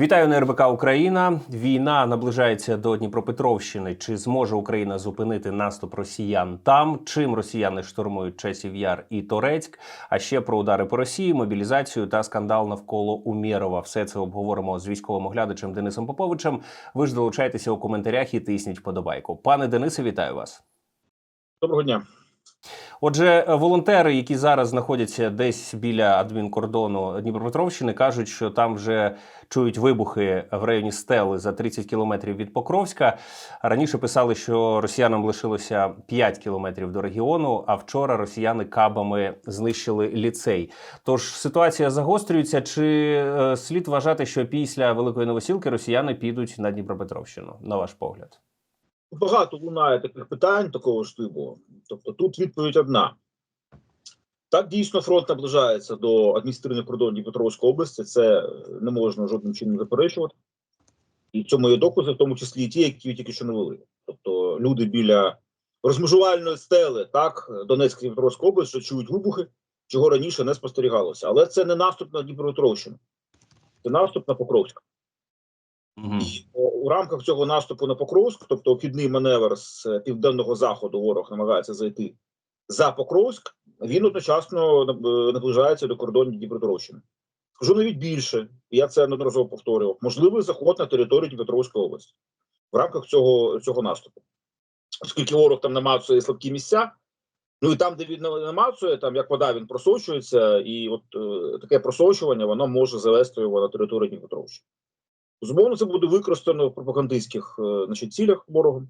Вітаю на РБК Україна. Війна наближається до Дніпропетровщини. Чи зможе Україна зупинити наступ росіян там? Чим росіяни штурмують Часів Яр і Торецьк? А ще про удари по Росії, мобілізацію та скандал навколо Умєрова. Все це обговоримо з військовим оглядачем Денисом Поповичем. Ви ж долучайтеся у коментарях і тисніть вподобайку. Пане Денисе, вітаю вас. Доброго дня. Отже, волонтери, які зараз знаходяться десь біля адмінкордону Дніпропетровщини, кажуть, що там вже чують вибухи в районі Стели за 30 кілометрів від Покровська. Раніше писали, що росіянам лишилося 5 кілометрів до регіону. А вчора росіяни кабами знищили ліцей. Тож ситуація загострюється. Чи е, слід вважати, що після великої новосілки росіяни підуть на Дніпропетровщину? На ваш погляд? Багато лунає таких питань такого ж типу. Тобто тут відповідь одна. Так, дійсно, фронт наближається до адміністративних кордонів Дніпропетровської області. Це не можна жодним чином заперечувати. І в цьому є докази, в тому числі і ті, які тільки що навели. Тобто люди біля розмежувальної стели, так, Донецька Дніпропетровська область, що чують вибухи, чого раніше не спостерігалося. Але це не наступ на Дніпропетровщину, це наступ на Покровськ. І е, у рамках цього наступу на Покровськ, тобто обхідний маневр з е, південного заходу, ворог намагається зайти за Покровськ. Він одночасно наближається до кордонів Дніпропетровщини. Скажу навіть більше, я це неодноразово повторював. Можливий заход на територію Дніпропетровської області в рамках цього, цього наступу, оскільки ворог там намацує слабкі місця. Ну і там, де він намацує, там як вода він просочується, і от е, таке просочування воно може завести його на територію Дніпропетровщини. Безумовно, це буде використано в пропагандистських е, значить, цілях ворогом.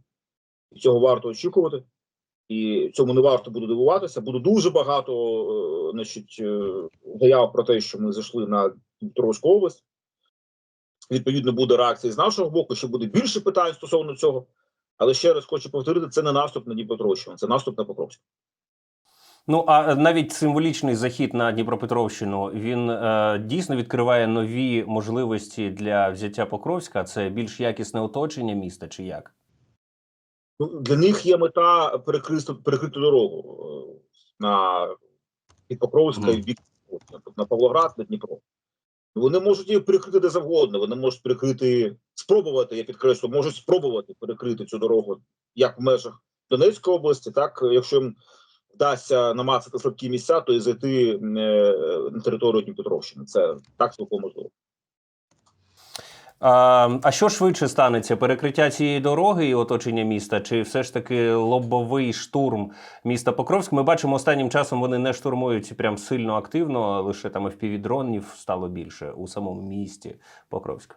І цього варто очікувати. І цьому не варто буде дивуватися. Буде дуже багато е, значить, е, заяв про те, що ми зайшли на Дніпровську область. Відповідно, буде реакція з нашого боку, ще буде більше питань стосовно цього. Але ще раз хочу повторити: це не наступ на Дніпропетровщину, це наступ на Покровськ. Ну а навіть символічний захід на Дніпропетровщину він е, дійсно відкриває нові можливості для взяття Покровська. Це більш якісне оточення міста, чи як? Ну, для них є мета перекрити, перекрити дорогу е, на від Покровська і в бік тобто на Павлоград, на Дніпро. Вони можуть її перекрити де завгодно. Вони можуть перекрити, спробувати, я підкреслю, можуть спробувати перекрити цю дорогу як в межах Донецької області, так якщо їм вдасться намацати слабкі місця, то і зайти е, на територію Дніпропетровщини. Це так цілком можливо. А, а що швидше станеться? Перекриття цієї дороги і оточення міста, чи все ж таки лобовий штурм міста Покровськ? Ми бачимо останнім часом вони не штурмують прям сильно активно, лише там FPV-дронів стало більше у самому місті Покровськ.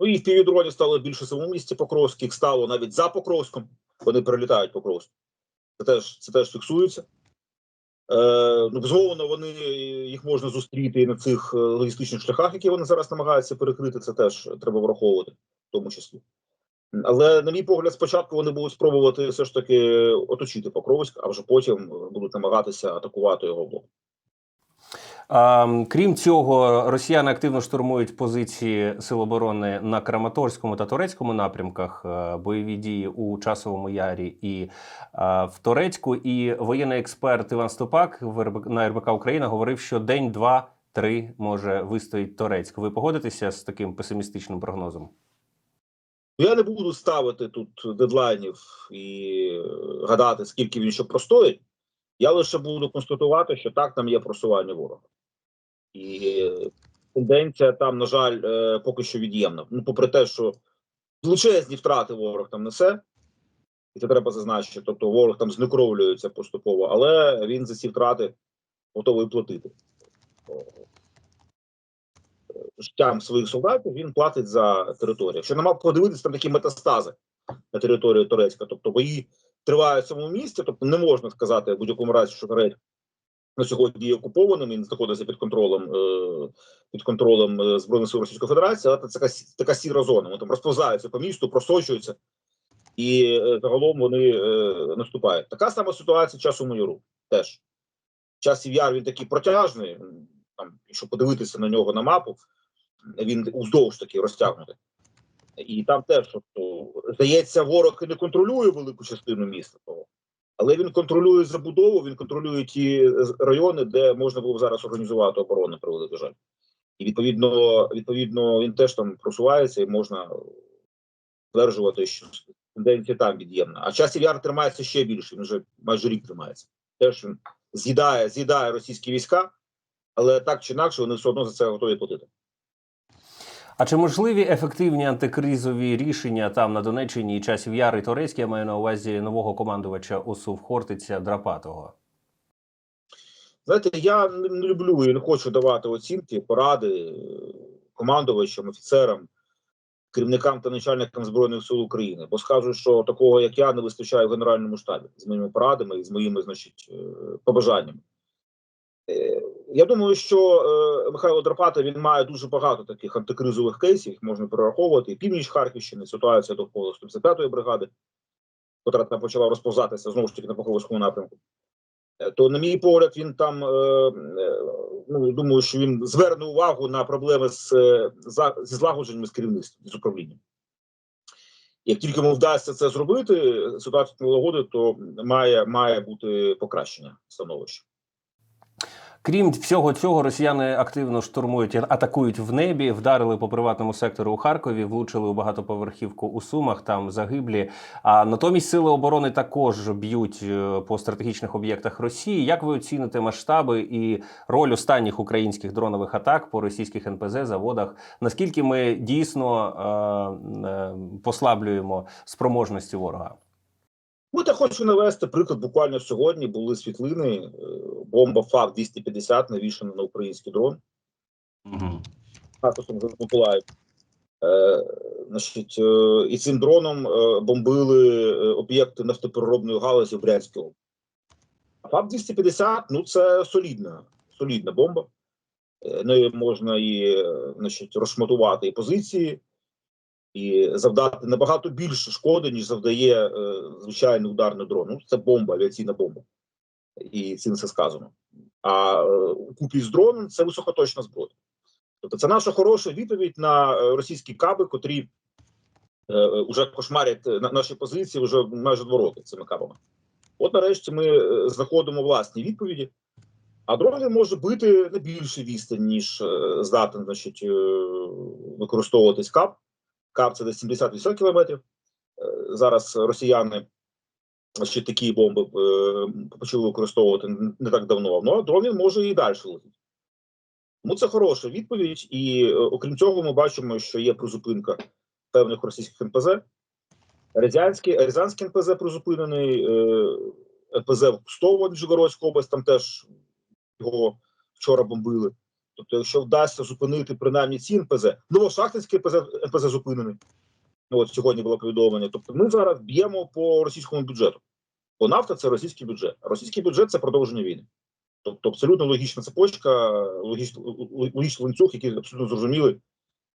Ну і в півдроні стало більше в самому місті Покровськ, їх стало навіть за Покровськом. Вони прилітають Покровськ. Це теж це теж фіксується. Е, ну, безумовно, вони їх можна зустріти і на цих е, логістичних шляхах, які вони зараз намагаються перекрити. Це теж треба враховувати, в тому числі. Але, на мій погляд, спочатку вони будуть спробувати все ж таки оточити Покровськ, а вже потім будуть намагатися атакувати його блок. Крім цього, росіяни активно штурмують позиції Сил оборони на Краматорському та Турецькому напрямках, е, бойові дії у Часовому Ярі і е, в Торецьку. І воєнний експерт Іван Ступак в на РБК Україна говорив, що день, два, три може вистоїть Торецьк. Ви погодитеся з таким песимістичним прогнозом? Я не буду ставити тут дедлайнів і гадати, скільки він що простоїть. Я лише буду констатувати, що так там є просування ворога. І е, тенденція там, на жаль, е, поки що від'ємна. Ну, попри те, що величезні втрати ворог там несе, і це треба зазначити. Тобто ворог там знекровлюється поступово, але він за ці втрати готовий платити. О, Життям своїх солдатів він платить за територію. Якщо нема подивитися, там такі метастази на території Турецька, тобто бої тривають в самому місці, тобто не можна сказати в будь-якому разі, що Турецьк на сьогодні є окупованим, він знаходиться під контролем е, під контролем е, збройних сил Російської Федерації, але це така, така сіра зона. Вони там розповзаються по місту, просочуються, і е, загалом вони наступають. Така сама ситуація часу майору теж. Часів яр він такий протяжний. Там, якщо подивитися на нього на мапу, він уздовж такий розтягнутий. І там теж, тобто, здається, ворог не контролює велику частину міста, того, але він контролює забудову, він контролює ті е, райони, де можна було б зараз організувати оборону, при великий жаль. І відповідно, відповідно, він теж там просувається і можна стверджувати, що тенденція там від'ємна. А часів яр тримається ще більше, він вже майже рік тримається. Теж він з'їдає, з'їдає російські війська, але так чи інакше вони все одно за це готові платити. А чи можливі ефективні антикризові рішення там на Донеччині і часів Яр і я маю на увазі нового командувача ОСУ Хортиця Драпатого? Знаєте, я не не люблю і не хочу давати оцінки, поради е, командувачам, офіцерам, керівникам та начальникам Збройних сил України, бо скажу, що такого, як я, не вистачає в Генеральному штабі з моїми порадами і з моїми, значить, е, побажаннями. Е, Я думаю, що е, Михайло Драпата він має дуже багато таких антикризових кейсів, їх можна перераховувати. І північ Харківщини, ситуація довкола 155-ї бригади, там почала розповзатися знову ж таки на Покровському напрямку. Е, То, на мій погляд, він там ну думаю, що він зверне увагу на проблеми з зі злагодженням з керівництвом з управлінням. Як тільки йому вдасться це зробити, ситуацію налагодити, то має, має бути покращення становища. Крім всього цього, росіяни активно штурмують атакують в небі, вдарили по приватному сектору у Харкові, влучили у багатоповерхівку у Сумах, там загиблі. А натомість сили оборони також б'ють е, по стратегічних об'єктах Росії. Як ви оціните масштаби і роль останніх українських дронових атак по російських НПЗ заводах? Наскільки ми дійсно е, е, послаблюємо спроможності ворога? От я хочу навести приклад. Буквально сьогодні були світлини. Бомба ФАК 250 навішана на український дрон. статусом за Миколаїв. Е, значить, е, і цим дроном е, бомбили е, об'єкти нафтопереробної галузі в Брянській області. А ФАП 250 ну це солідна, солідна бомба. Е, нею можна і значить, розшматувати і позиції, і завдати набагато більше шкоди, ніж завдає е, звичайний ударний дрон. Ну, це бомба, авіаційна бомба. І цим все сказано. А е, купі з дроном це високоточна зброя. Тобто це наша хороша відповідь на е, російські каби, котрі вже кошмарять е, наші позиції вже майже два роки цими кабами. От нарешті ми знаходимо власні відповіді. А дрон може бити на більшій відстані, ніж здатен значить, використовуватись кап. Кап це десь 70-80 кілометрів. Зараз росіяни ще такі бомби е, почали використовувати не так давно. Ну а дрон він може і далі летіти. Ну, це хороша відповідь, і е, окрім цього, ми бачимо, що є призупинка певних російських НПЗ. Радянський, Рязанський НПЗ призупинений, е, НПЗ в Кстово, Нижегородська область, там теж його вчора бомбили. Тобто, якщо вдасться зупинити принаймні ці НПЗ, Новошахтинський НПЗ, НПЗ зупинений. Ну, от сьогодні було повідомлення. Тобто, ми зараз б'ємо по російському бюджету. Бо нафта це російський бюджет. Російський бюджет це продовження війни. Тобто абсолютно логічна цепочка, логіч, логічний ланцюг, який абсолютно зрозуміли.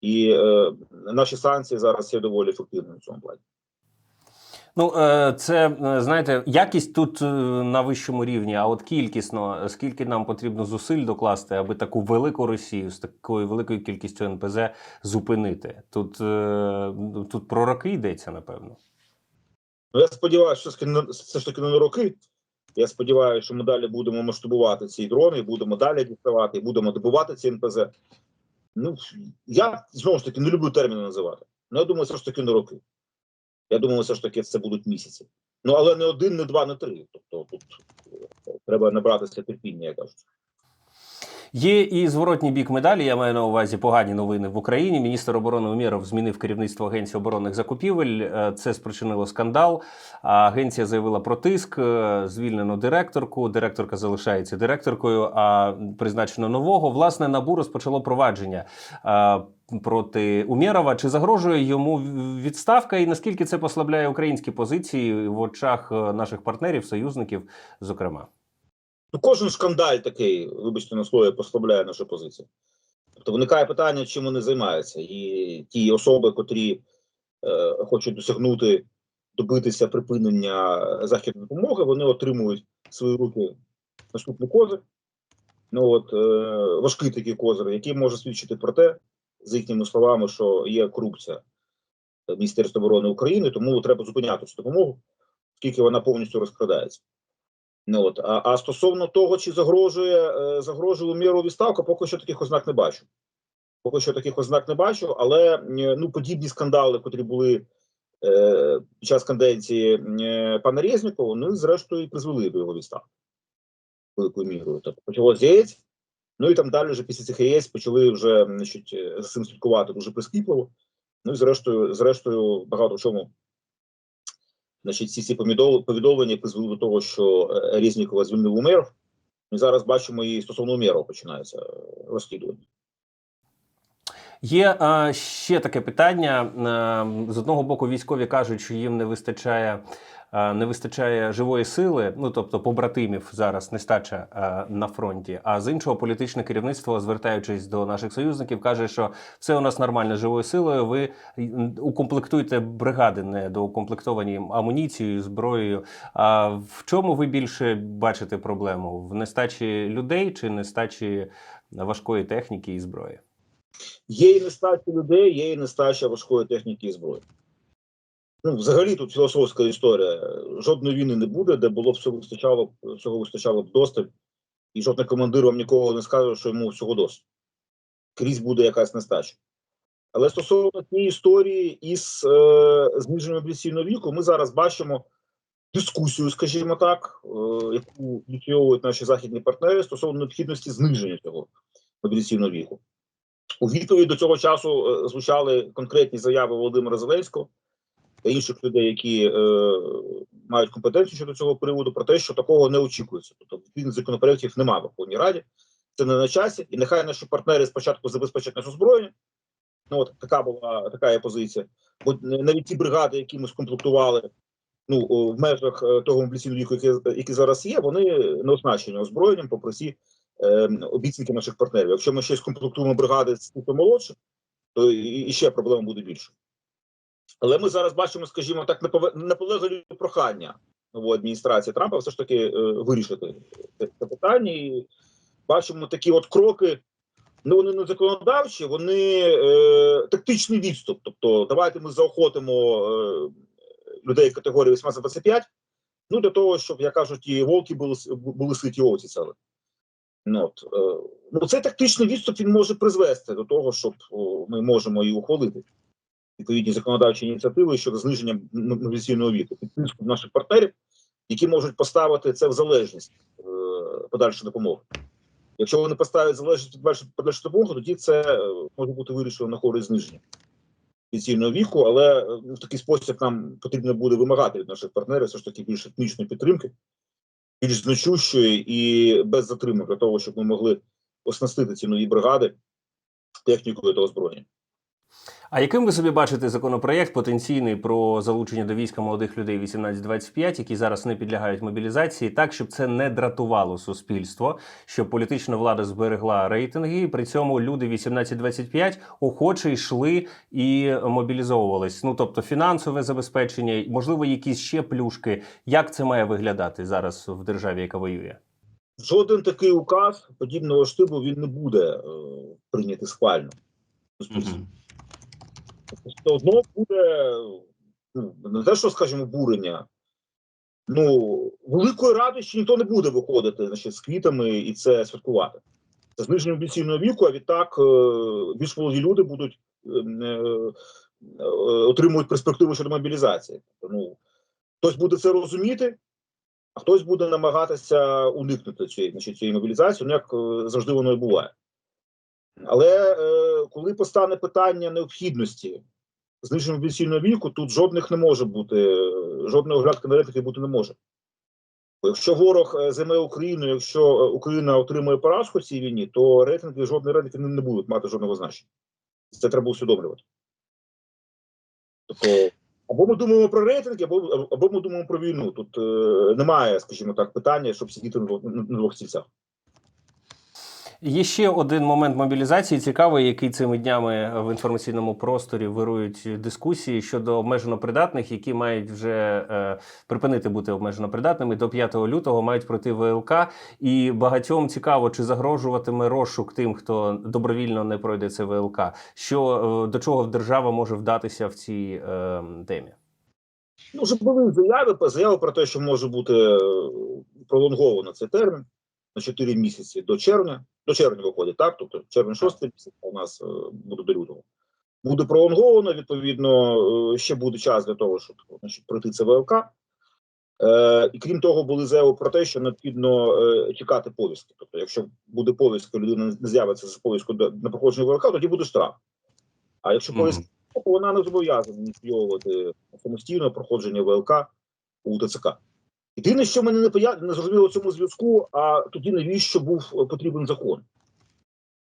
І е, наші санкції зараз є доволі ефективними в цьому плані. Ну, е, це е, знаєте, якість тут е, на вищому рівні, а от кількісно, скільки нам потрібно зусиль докласти, аби таку велику Росію з такою великою кількістю НПЗ зупинити. Тут, тут про роки йдеться, напевно. Ну, я сподіваюся, що все ж таки не- на роки. Я сподіваюся, що ми далі будемо масштабувати ці дрони, будемо далі діставати, будемо добувати ці НПЗ. Ну, я знову ж таки не люблю терміни називати. Ну, я думаю, все ж таки не роки. Я думаю, все ж таки це будуть місяці. Ну, але не один, не два, не три. Тобто тут е, треба набратися терпіння, я кажу. Є і зворотній бік медалі. Я маю на увазі погані новини в Україні. Міністр оборони Умєров змінив керівництво агенції оборонних закупівель. Е, Це спричинило скандал. Агенція заявила про тиск. е, Звільнено директорку. Директорка залишається директоркою, а призначено нового. Власне, набу розпочало провадження. е, Проти Умєрова чи загрожує йому відставка, і наскільки це послабляє українські позиції в очах наших партнерів, союзників, зокрема? Ну, кожен шкандаль такий, вибачте на слові, послабляє нашу позицію. Тобто виникає питання, чим вони займаються. І ті особи, котрі е, хочуть досягнути, добитися припинення західної допомоги, вони отримують свої руки наступний козир. Ну от е, важкий такий козир, який може свідчити про те, за їхніми словами, що є корупція в Міністерстві оборони України, тому треба зупиняти цю допомогу, оскільки вона повністю розкрадається. Ну от а, а стосовно того, чи загрожує е, загрожує міру відставка, поки що таких ознак не бачу. Поки що таких ознак не бачу, але е, ну подібні скандали, котрі були е, під час канденції е, пана Резнікова, вони зрештою і призвели до його відставки великою мірою. Тобто почалося з яєць, ну і там далі вже після цих яєць почали вже значить, е, за цим слідкувати дуже прискіпливо. Ну і зрештою, зрештою, багато в чому. Значить, ці ці повідомлення, призвели до того, що Різнікова звільнив звільнив Умеров. Ми зараз бачимо і стосовно Умерова починається е, розслідування. Є а, ще таке питання. З одного боку, військові кажуть, що їм не вистачає. Не вистачає живої сили, ну тобто побратимів зараз нестача на фронті. А з іншого, політичне керівництво, звертаючись до наших союзників, каже, що все у нас нормально живою силою. Ви м, укомплектуйте бригади, не доукомплектовані амуніцією, зброєю. А в чому ви більше бачите проблему? В нестачі людей чи нестачі важкої техніки і зброї? Є і нестача людей, є і нестача важкої техніки і зброї. Ну, взагалі тут філософська історія. Жодної війни не буде, де було б всього вистачало, всього вистачало б досталь, і жодний командир вам ніколи не скаже, що йому всього досить. Крізь буде якась нестача. Але стосовно цієї історії із е, зниженням мобілізаційного віку, ми зараз бачимо дискусію, скажімо так, е, яку ініціюють наші західні партнери стосовно необхідності зниження цього мобілізаційного віку. У відповідь до цього часу е, звучали конкретні заяви Володимира Зеленського інших людей, які е, мають компетенцію щодо цього приводу, про те, що такого не очікується. Тобто відповідних законопроєктів немає в Верховній Раді, це не на часі, і нехай наші партнери спочатку забезпечать нас озброєння. Ну от така була така є позиція. Бо навіть ті бригади, які ми скомплектували ну в межах е, того мобілізаційного віку, який, який зараз є, вони не оснащені озброєнням, попри всі е, обіцянки наших партнерів. Якщо ми ще скомплектуємо бригади з молодших, то і, ще проблем буде більше. Але ми зараз бачимо, скажімо так, наполегливі прохання нової адміністрації Трампа все ж таки е, вирішити це, питання. І бачимо такі от кроки. Ну, вони не законодавчі, вони е, тактичний відступ. Тобто, давайте ми заохотимо е, людей категорії 18-25, ну для того, щоб, як кажуть, і волки були, були ситі овці цели. Ну, от, е, ну, цей тактичний відступ він може призвести до того, щоб о, ми можемо і ухвалити відповідні законодавчі ініціативи щодо зниження мобілізаційного віку під тиском наших партнерів, які можуть поставити це в залежність е, подальшої допомоги. Якщо вони поставлять залежність від подальшої- допомоги, тоді це е, може бути вирішено на користь зниження пенсійного віку, але е, в такий спосіб нам потрібно буде вимагати від наших партнерів все ж таки більш етнічної підтримки, більш значущої і без затримок для того, щоб ми могли оснастити ці нові бригади технікою та озброєнням. А яким ви собі бачите законопроєкт потенційний про залучення до війська молодих людей 18-25, які зараз не підлягають мобілізації, так щоб це не дратувало суспільство, щоб політична влада зберегла рейтинги, і при цьому люди 18-25 охоче йшли і мобілізовувались. Ну тобто фінансове забезпечення, можливо, якісь ще плюшки. Як це має виглядати зараз в державі, яка воює? Жоден такий указ подібного штибу він не буде е, прийнятий схвально. суспільством. Все одно буде ну, не те, що скажімо, бурення. Ну, великої радості ніхто не буде виходити значить, з квітами і це святкувати. Це зниження мобілізаційного віку, а відтак е, більш молоді люди будуть е, е, отримують перспективу щодо мобілізації. Тобто, ну, хтось буде це розуміти, а хтось буде намагатися уникнути цієї, значить, цієї мобілізації, ну як завжди воно і буває. Але е, коли постане питання необхідності зниження мобілізаційного віку, тут жодних не може бути, е, жодної оглядки на рейтинги бути не може. Якщо ворог е, займе Україну, якщо е, Україна отримує поразку в цій війні, то рейтинги, жодні рейтинги не, будуть мати жодного значення. Це треба усвідомлювати. Тобто, або ми думаємо про рейтинги, або, або ми думаємо про війну. Тут е, немає, скажімо так, питання, щоб сидіти на двох стільцях. Є ще один момент мобілізації цікавий, який цими днями в інформаційному просторі вирують дискусії щодо обмежено придатних, які мають вже е, припинити бути обмежено придатними до 5 лютого, мають пройти ВЛК. І багатьом цікаво, чи загрожуватиме розшук тим, хто добровільно не пройде це ВЛК. Що е, до чого держава може вдатися в цій е, темі? Ну, вже були заяви, заяви про те, що може бути е, пролонговано цей термін. На 4 місяці до червня. До червня виходить, так? Тобто червень 6 місяць, у нас е, буде до лютого. Буде пролонговано, відповідно, е, ще буде час для того, щоб значить, пройти це ВЛК. Е, і крім того, були заяви про те, що необхідно е, чекати повістки. Тобто, якщо буде повістка, людина не з'явиться з повісткою на проходження ВЛК, тоді буде штраф. А якщо повістка, то вона не зобов'язана ініціювати самостійне проходження ВЛК у ТЦК. Єдине, що мене не поя- не зрозуміло в цьому зв'язку, а тоді навіщо був е, потрібен закон?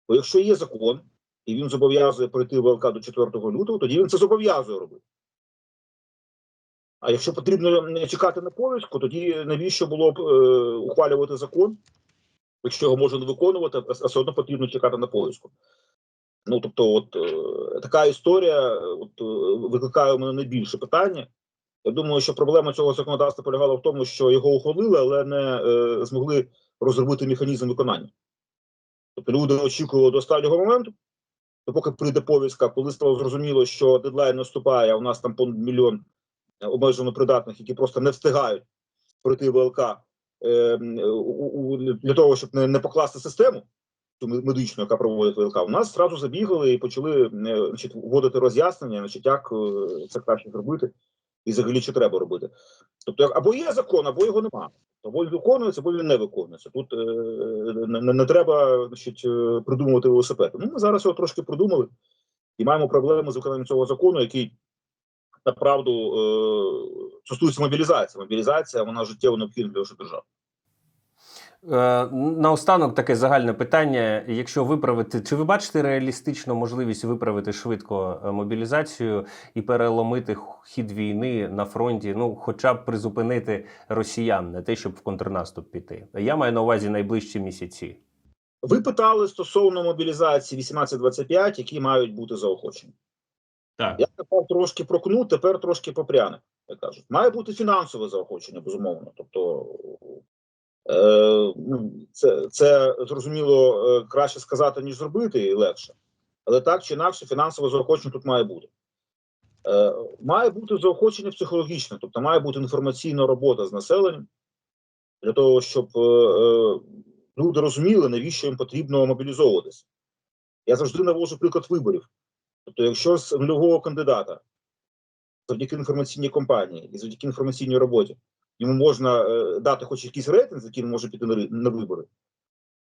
Бо якщо є закон, і він зобов'язує пройти ВЛК до 4 лютого, тоді він це зобов'язує робити. А якщо потрібно чекати на повістку, тоді навіщо було б е, ухвалювати закон, якщо його можна не виконувати, а все одно потрібно чекати на повістку. Ну тобто, от е, така історія от, е, викликає у мене найбільше питання. Я думаю, що проблема цього законодавства полягала в тому, що його ухвалили, але не е, змогли розробити механізм виконання. Тобто люди очікували до останнього моменту, то поки прийде повістка, коли стало зрозуміло, що дедлайн наступає, а у нас там понад мільйон е, обмежено придатних, які просто не встигають пройти ВЛК е, у, у, для того, щоб не, не покласти систему медичну, яка проводить ВЛК, у нас зразу забігали і почали е, значить, вводити роз'яснення, значить, як е, це краще зробити, і взагалі що треба робити. Тобто, або є закон, або його немає. Або він виконується, або він не виконується. Тут е, не, не, треба значить, е, придумувати велосипед. Ну, ми зараз його трошки придумали і маємо проблеми з виконанням цього закону, який направду е, стосується мобілізації. Мобілізація вона життєво необхідна для нашої держави. Е, Наостанок таке загальне питання. Якщо виправити, чи ви бачите реалістичну можливість виправити швидко е, мобілізацію і переломити хід війни на фронті? Ну, хоча б призупинити росіян, не те, щоб в контрнаступ піти. Я маю на увазі найближчі місяці. Ви питали стосовно мобілізації 18-25, які мають бути заохочені. Так. Я тепер трошки прокну, тепер трошки попряне, як кажуть. Має бути фінансове заохочення, безумовно. Тобто, це, це зрозуміло е, краще сказати, ніж зробити, і легше. Але так чи інакше, фінансове заохочення тут має бути. Е, має бути заохочення психологічне, тобто має бути інформаційна робота з населенням для того, щоб е, е, люди розуміли, навіщо їм потрібно мобілізовуватися. Я завжди навожу приклад виборів. Тобто, якщо з нульового кандидата завдяки інформаційній кампанії і завдяки інформаційній роботі йому можна е, дати хоч якийсь рейтинг, з яким може піти на, вибори,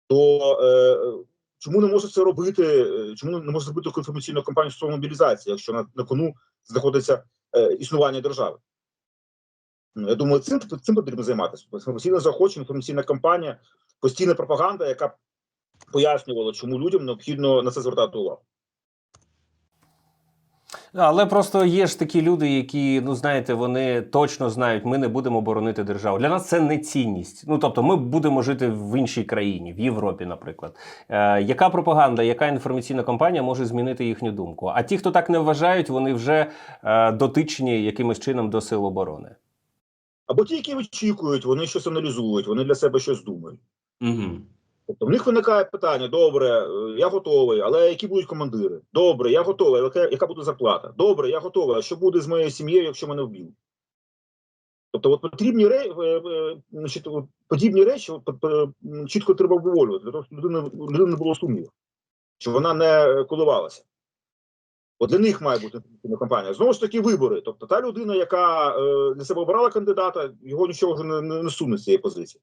то е, чому не може це робити? е, Чому не може зробити інформаційну кампанію стосовно мобілізації, якщо на, на кону знаходиться існування держави? Ну, я думаю, цим, цим потрібно займатися. Інформаційне заохочення, інформаційна кампанія, постійна пропаганда, яка пояснювала, чому людям необхідно на це звертати увагу. Але просто є ж такі люди, які, ну знаєте, вони точно знають, ми не будемо боронити державу. Для нас це не цінність. Ну тобто, ми будемо жити в іншій країні, в Європі, наприклад. Е, яка пропаганда, яка інформаційна кампанія може змінити їхню думку? А ті, хто так не вважають, вони вже е, дотичні якимось чином до сил оборони. Або ті, які очікують, вони щось аналізують, вони для себе щось думають. Угу. Тобто в них виникає питання: добре, е, я готовий, але які будуть командири? Добре, я готовий, але яка, буде зарплата? Добре, я готовий. А що буде з моєю сім'єю, якщо мене вб'ють? Тобто, от потрібні ре, е, е, значить, подібні речі чітко треба обговорювати, для того, щоб людина не було сумніву, що вона не коливалася. От для них має бути кампанія. Знову ж таки, вибори. Тобто, та людина, яка для себе обирала кандидата, його нічого вже не, не суне з цієї позиції.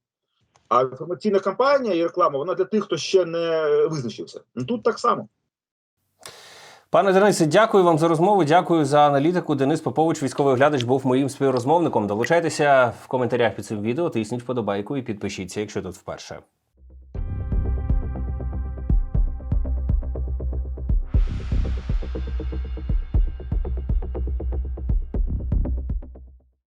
А інформаційна кампанія і реклама вона для тих, хто ще не визначився. Ну тут так само. Пане Денисе, дякую вам за розмову. Дякую за аналітику. Денис Попович, військовий оглядач, був моїм співрозмовником. Долучайтеся в коментарях під цим відео, тисніть вподобайку і підпишіться, якщо тут вперше.